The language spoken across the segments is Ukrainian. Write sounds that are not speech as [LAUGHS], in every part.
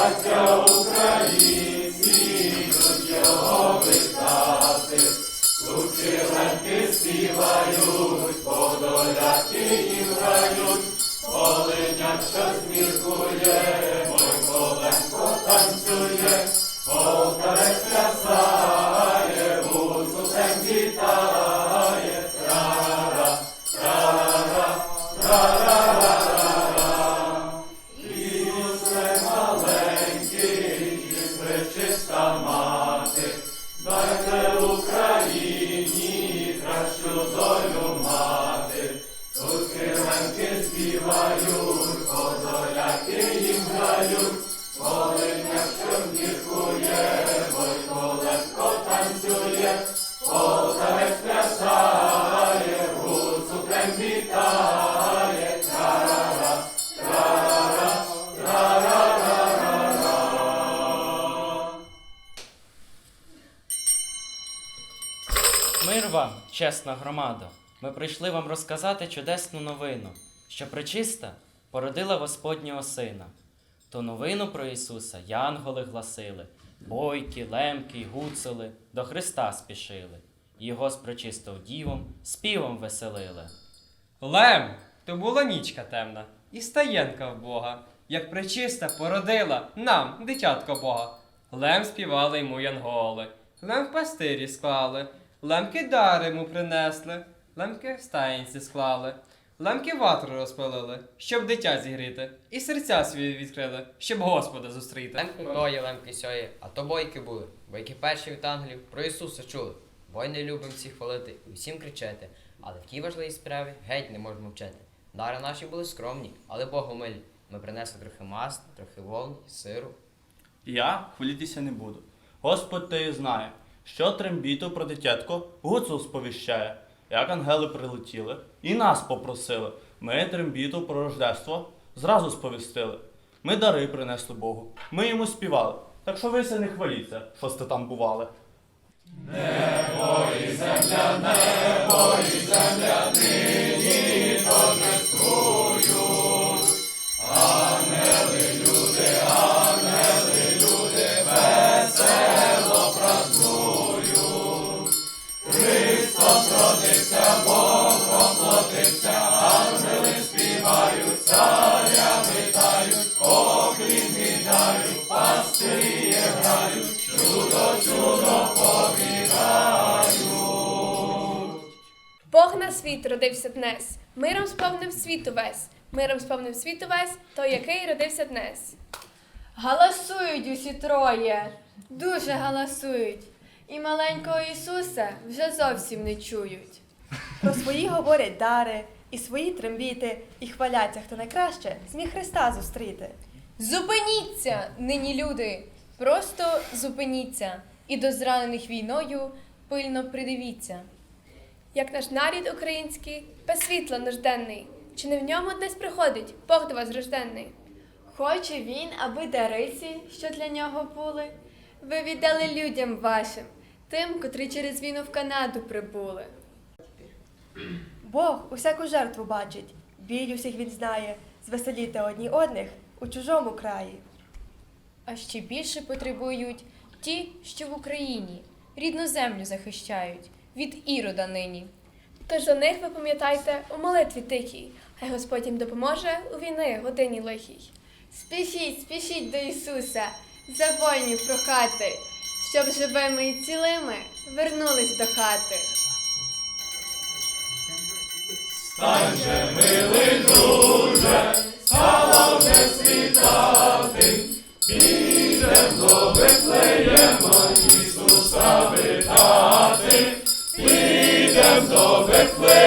щастя українці, йдуть його вітати, співають, подоляки і грають, полиняк. Мир вам, чесна громада. Ми прийшли вам розказати чудесну новину, що причиста породила Господнього Сина. Ту новину про Ісуса янголи гласили, бойки, лемки, гуцули до Христа спішили. Його з причистив дівом, співом веселили. Лем, то була нічка темна, і стаєнка в Бога, як пречиста породила нам, дитятко Бога. Лем співали йому янголи, лем в пастирі склали, лемки дари йому принесли, лемки в стаєнці склали, лемки ватру розпалили, щоб дитя зігріти, і серця свої відкрили, щоб Господа зустріти. Лемки тої, лемки сьої, а то бойки були. Бойки перші від ангелів про Ісуса чули. Бой не любим всіх хвалити і всім кричати, але в тій важливій справі геть не можемо вчити. Дари наші були скромні, але Богу милі. Ми принесли трохи масла, трохи вовни, сиру. Я хвалітися не буду. Господь те знає, що трембіту про дитятко гуцул сповіщає, як ангели прилетіли і нас попросили. Ми трембіту про рождество зразу сповістили. Ми дари принесли Богу, ми йому співали. Так що ви ся не хваліться, що сте там бували. Бог родився днес, миром сповнив світу весь, миром сповнив світу весь, той, який родився днес. Галасують усі троє, дуже галасують. І маленького Ісуса вже зовсім не чують. Про свої говорять дари, і свої трембіти, і хваляться, хто найкраще зміг Христа зустріти. Зупиніться, нині люди, просто зупиніться і до зранених війною пильно придивіться. Як наш нарід український, без світла нужденний, чи не в ньому десь приходить Бог до вас рожденний? Хоче він, аби дариці, що для нього були, ви віддали людям вашим, тим, котрі через війну в Канаду прибули. Бог усяку жертву бачить, біль усіх він знає, звеселіти одні одних у чужому краї. А ще більше потребують ті, що в Україні рідну землю захищають від ірода нині. Тож за них ви пам'ятайте у молитві тихій, хай Господь їм допоможе у війни годині лихій. Спішіть, спішіть до Ісуса, за вольнів прохати, щоб живими і цілими вернулись до хати.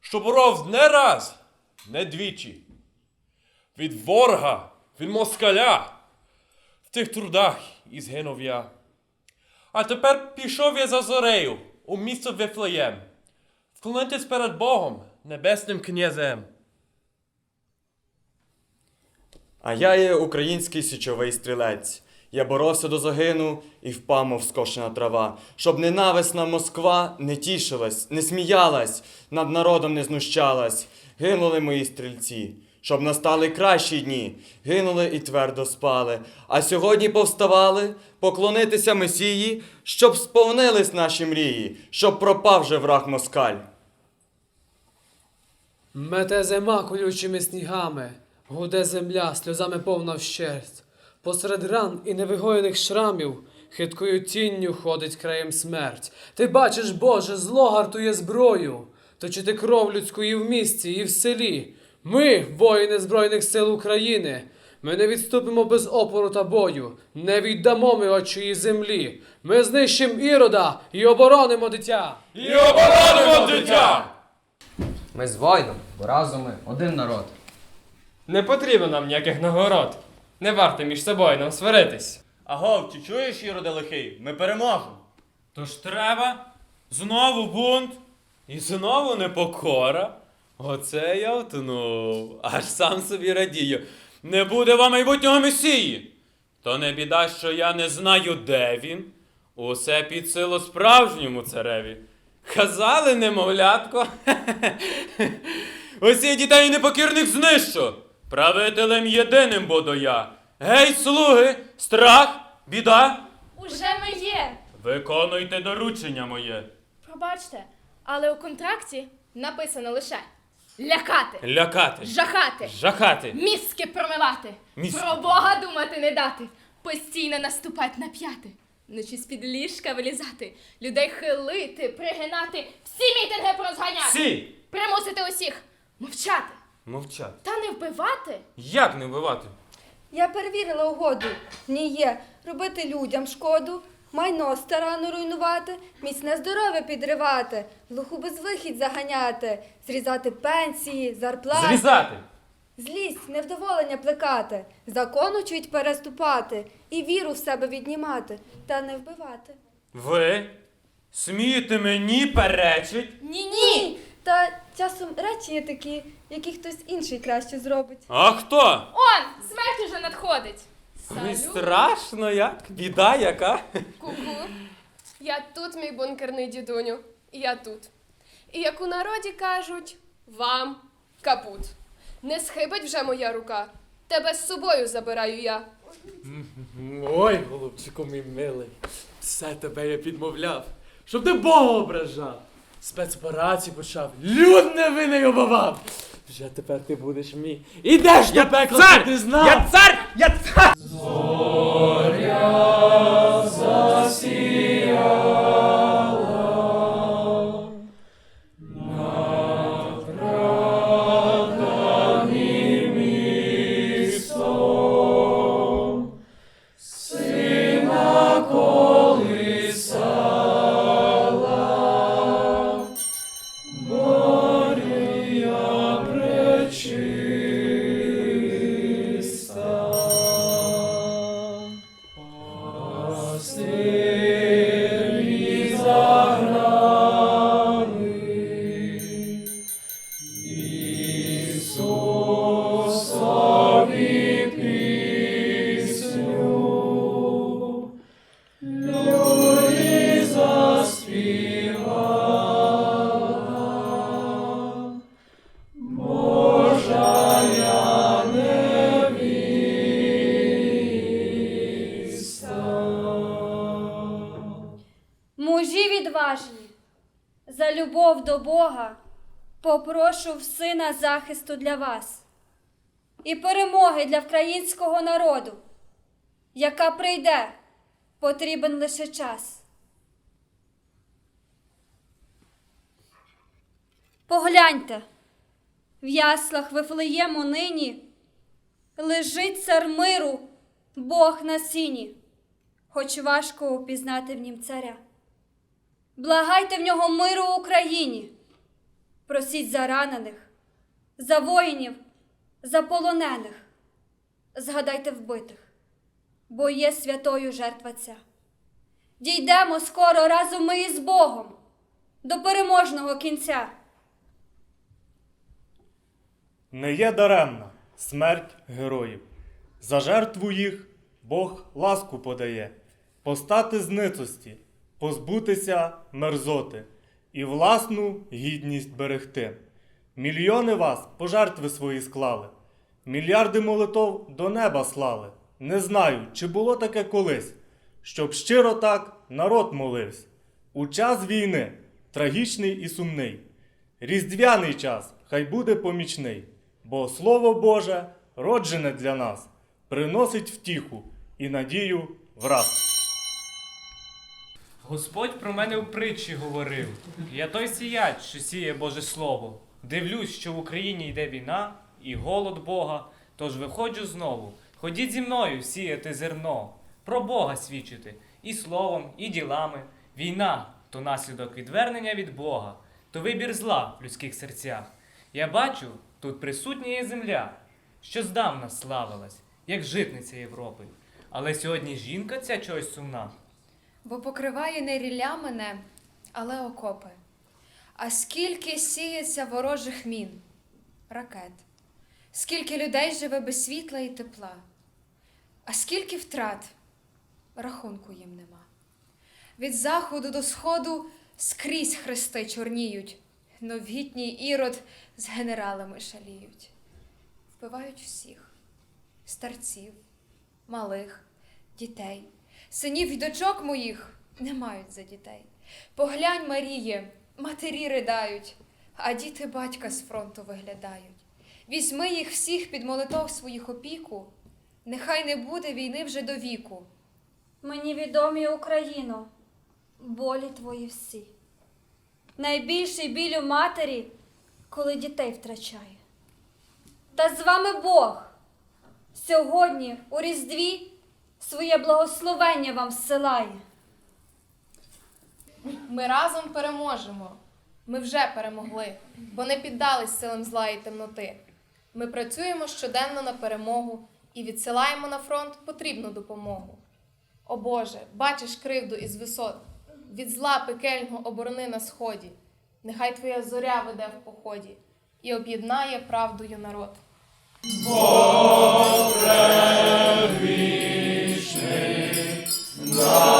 що боров не раз, не двічі. Від ворога від москаля. В тих трудах і згинув я. А тепер пішов я за зорею у місто Вифлеєм. Вклонитись перед Богом, небесним князем. А я є український січовий стрілець. Я боровся до загину і впав, мов скошена трава, щоб ненависна Москва не тішилась, не сміялась, над народом не знущалась. Гинули мої стрільці, щоб настали кращі дні, гинули і твердо спали. А сьогодні повставали поклонитися Месії, щоб сповнились наші мрії, щоб пропав же враг москаль. Мете зима колючими снігами, гуде земля, сльозами повна вщерть. Посеред ран і невигоєних шрамів хиткою тінню ходить краєм смерть. Ти бачиш, Боже, зло гартує зброю, точити кров людську і в місті, і в селі. Ми, воїни Збройних сил України, ми не відступимо без опору та бою, не віддамо ми очої землі. Ми знищимо ірода і оборонимо дитя. І оборонимо дитя! Ми з воїном, бо разом ми один народ. Не потрібно нам ніяких нагород. Не варто між собою нам сваритись. Агов, ти чуєш, Іроде лихий? Ми переможемо. Тож треба знову бунт і знову непокора. Оце я втнув, аж сам собі радію. Не буде вам майбутнього месії. То не біда, що я не знаю, де він. Усе під силу справжньому цареві. Казали, немовлятко. [LAUGHS] Усіх дітей непокірних знищу. Правителем єдиним буду я. Гей, слуги, страх, біда. Уже ми є. Виконуйте доручення моє. Пробачте, але у контракті написано лише лякати, Лякати. жахати, Жахати. мізки промивати, Мізки. про Бога думати не дати, постійно наступать на п'яти, вночі з-під ліжка вилізати, людей хилити, пригинати, всі мітинги порозганяти, Всі! примусити усіх мовчати Мовчати. та не вбивати. Як не вбивати? Я перевірила угоду. В ній є робити людям шкоду, майно старанно руйнувати, міцне здоров'я підривати, глуху безвихідь заганяти, зрізати пенсії, зарплати. Зрізати. Злість, невдоволення плекати, закон учить переступати і віру в себе віднімати та не вбивати. Ви смієте мені перечить? Ні, ні. Та часом речі є такі, які хтось інший краще зробить. А хто? Он, смерть уже надходить. Ой, страшно як? Біда яка? Ку-ку. Я тут, мій бункерний дідуню. Я тут. І як у народі кажуть, вам капут. Не схибить вже моя рука. Тебе з собою забираю я. Ой, голубчику мій милий, все тебе я підмовляв, щоб ти Бога ображав. Спецоперацію почав, люд невинний обавав. Вже тепер ти будеш мій. Ідеш до пекла, ти знав. Я цар! Я цар! Мужі захисту для вас і перемоги для українського народу, яка прийде, потрібен лише час. Погляньте, в яслах Вифлеєму нині лежить цар миру, Бог на сіні, хоч важко упізнати в нім царя. Благайте в нього миру Україні. Просіть за ранених, за воїнів, за полонених. згадайте вбитих, бо є святою жертва ця. Дійдемо скоро разом ми із Богом до переможного кінця. Не є даремна смерть героїв. За жертву їх Бог ласку подає, постати з позбутися мерзоти і власну гідність берегти. Мільйони вас пожертви свої склали, мільярди молитов до неба слали. Не знаю, чи було таке колись, щоб щиро так народ молився. У час війни, трагічний і сумний, різдвяний час хай буде помічний, бо Слово Боже, роджене для нас, приносить втіху і надію враз. Господь про мене в притчі говорив. Я той сіяч, що сіє Боже Слово. Дивлюсь, що в Україні йде війна і голод Бога. Тож виходжу знову. Ходіть зі мною сіяти зерно, про Бога свідчити і словом, і ділами. Війна то наслідок відвернення від Бога, то вибір зла в людських серцях. Я бачу, тут присутня є земля, що здавна славилась, як житниця Європи. Але сьогодні жінка ця чогось сумна. Бо покриває не рілля мене, але окопи. А скільки сіється ворожих мін, ракет, скільки людей живе без світла і тепла, а скільки втрат, рахунку їм нема. Від заходу до сходу скрізь хрести чорніють, новітній ірод з генералами шаліють. Вбивають всіх старців, малих, дітей. Синів й дочок моїх не мають за дітей. Поглянь, Маріє, матері ридають, а діти батька з фронту виглядають. Візьми їх всіх під молитов своїх опіку, нехай не буде війни вже до віку. Мені відомі Україно, болі твої всі. Найбільший біль у матері, коли дітей втрачає. Та з вами Бог. Сьогодні у Різдві своє благословення вам зсилає. Ми разом переможемо. Ми вже перемогли, бо не піддались силам зла і темноти. Ми працюємо щоденно на перемогу і відсилаємо на фронт потрібну допомогу. О Боже, бачиш кривду із висот, від зла пекельного оборони на сході. Нехай твоя зоря веде в поході і об'єднає правдою народ. Втерла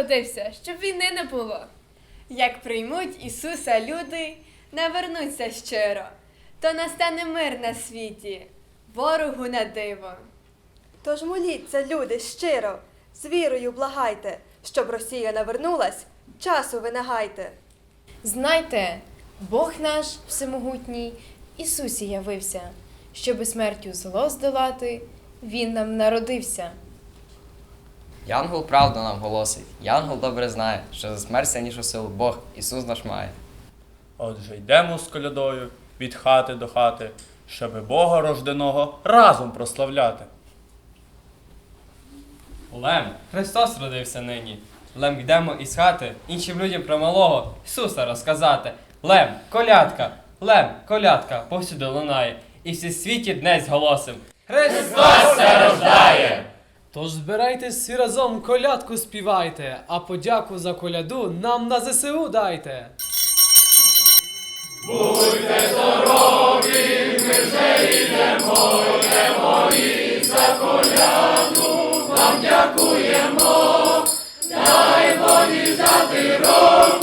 народився, щоб війни не було. Як приймуть Ісуса люди, навернуться щиро, то настане мир на світі, ворогу на диво. Тож моліться, люди, щиро, з вірою благайте, щоб Росія навернулась, часу ви нагайте. Знайте, Бог наш всемогутній Ісусі явився, щоби смертю зло здолати, Він нам народився. Янгол правду нам голосить. Янгол добре знає, що за смерть сильнішу силу Бог Ісус наш має. Отже, йдемо з колядою від хати до хати, щоби Бога рожденого разом прославляти. Лем, Христос родився нині. Лем, йдемо із хати, іншим людям про малого Ісуса розказати. Лем, колядка, лем, колядка, повсюди лунає, і всі світі днесь голосим. Христос рождає! Тож збирайтесь всі разом, колядку співайте, а подяку за коляду нам на ЗСУ дайте. Будьте здорові, ми жидемо, немові, за коляду, вам дякуємо, Дай Боги за ти рок!